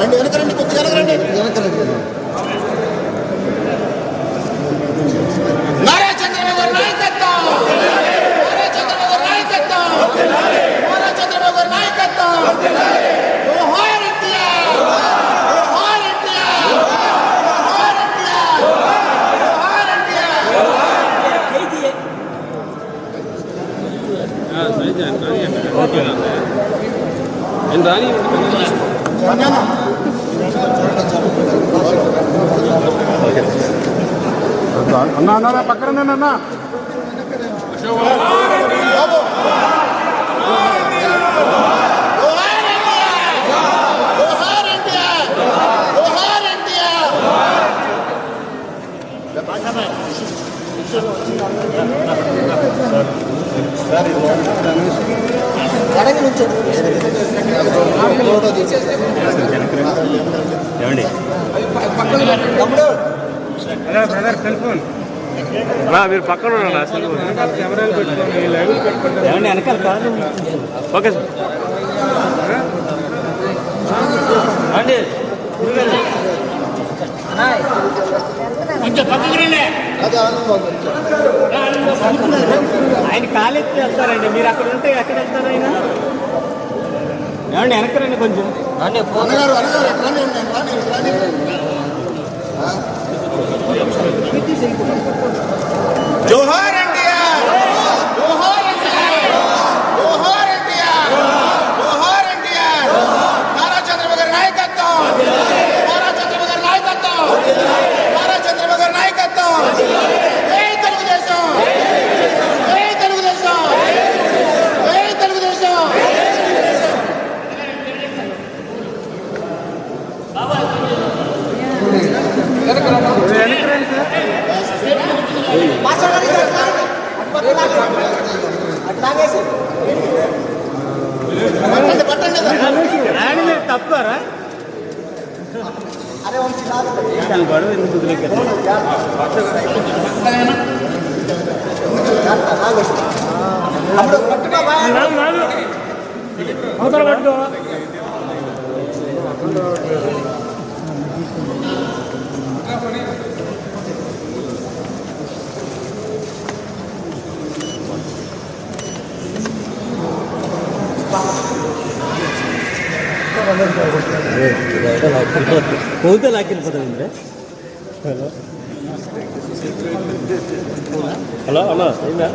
రండి వెనక రండి. కొద్దిగా వెనక రండి. అన్న అన్న పక్కన అన్న. ఏమండి? Brother cell phone. మీరు పక్కన ఏమండి వెనకాల కాదు ఓకే సార్. అండి కొంచెం పక్కకు రండి. అది ఆనందం ఆయన కాలెత్తి వెళ్తారండి. మీరు అక్కడ ఉంటే ఎక్కడ వెళ్తారు ఆయన? ఏమండి వెనకరండి కొంచెం. అన్నగారు అన్నగారు ఎక్కడ రండి నేను రాని రాని జోహార్! పట్టండి పట్టండి ఆయన మీరు తప్పుకోరా దాని గొడవ ఎందుకు వదిలేకారు? అవతల పట్టుకో పోతే లాక్కెళ్ళిపోతుంది హలో హలో అయిందా